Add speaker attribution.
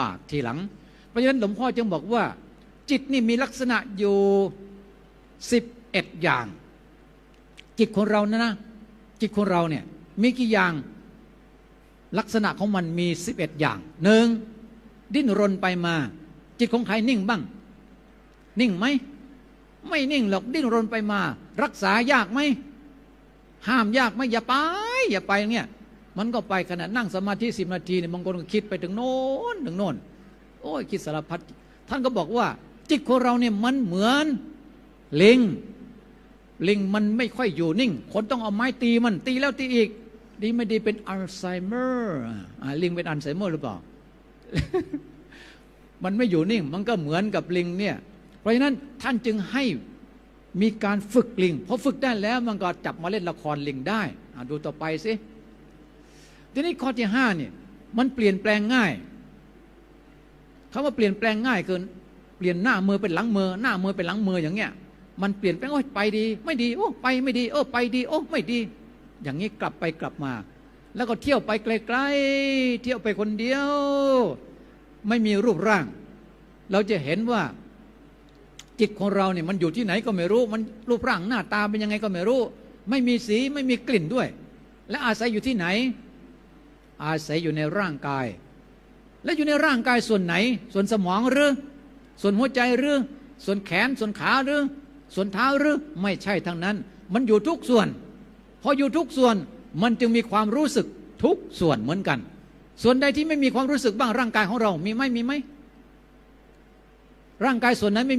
Speaker 1: บากทีหลัง เพราะฉะนั้นหลวงพ่อจึงบอกว่า จิตนี่มีลักษณะอยู่สิบเอ็ดอย่าง จิตของเรานะนะจิตของเราเนี่ยมีกี่อย่างลักษณะของมันมีสิบเอ็ดอย่างหนึ่งดิ้นรนไปมา จิตของใครนิ่งบ้าง นิ่งไหมไม่นิ่งหรอกดิ้นรนไปมา รักษายากไหมห้ามยากไหมอย่าไป อย่าไปอย่างเงี้ย มันก็ไปขณะนั่งสมาธิสิบนาทีเนี่ยบางคนก็คิดไปถึงโน้นถึงโน้นโอ้ยคิดสารพัดท่านก็บอกว่า จิตของเราเนี่ยมันเหมือนลิงลิงมันไม่ค่อยอยู่นิ่ง คนต้องเอาไม้ตีมันตีแล้วตีอีก ดีไม่ดีเป็นอัลไซเมอร์ลิงเป็นอัลไซเมอร์หรือเปล่า มันไม่อยู่นิ่ง มันก็เหมือนกับลิงเนี่ย เพราะฉะนั้นท่านจึงให้มีการฝึกลิงพอฝึกได้แล้วมันก็จับมาเล่นละครลิงได้ดูต่อไปสิ ทีนี้ข้อที่ห้าเนี่ยมันเปลี่ยนแปลงง่ายคำว่าเปลี่ยนแปลงง่ายเกิน เปลี่ยนหน้ามือเป็นหลังมือ หน้ามือเป็นหลังมืออย่างเงี้ย มันเปลี่ยนแปลงโอ้ยไปดี ไม่ดี โอ้ไปไม่ดีโอ้ไปดี โอ้ไม่ดี อย่างนี้กลับไปกลับมา แล้วก็เที่ยวไปไกลๆเที่ยวไปคนเดียว ไม่มีรูปร่าง เราจะเห็นว่าจิตของเราเนี่ยมันอยู่ที่ไหนก็ไม่รู้ มันรูปร่างหน้าตาเป็นยังไงก็ไม่รู้ ไม่มีสีไม่มีกลิ่นด้วย และอาศัยอยู่ที่ไหน อาศัยอยู่ในร่างกาย และอยู่ในร่างกายส่วนไหน ส่วนสมองหรือ ส่วนหัวใจหรือ ส่วนแขนส่วนขาหรือ ส่วนเท้าหรือไม่ใช่ทั้งนั้น มันอยู่ทุกส่วน พออยู่ทุกส่วนมันจึงมีความรู้สึกทุกส่วนเหมือนกัน ส่วนใดที่ไม่มีความรู้สึกบ้างร่างกายของเรา มีไหมมีไหมร่างกายส่วนนั้นไม่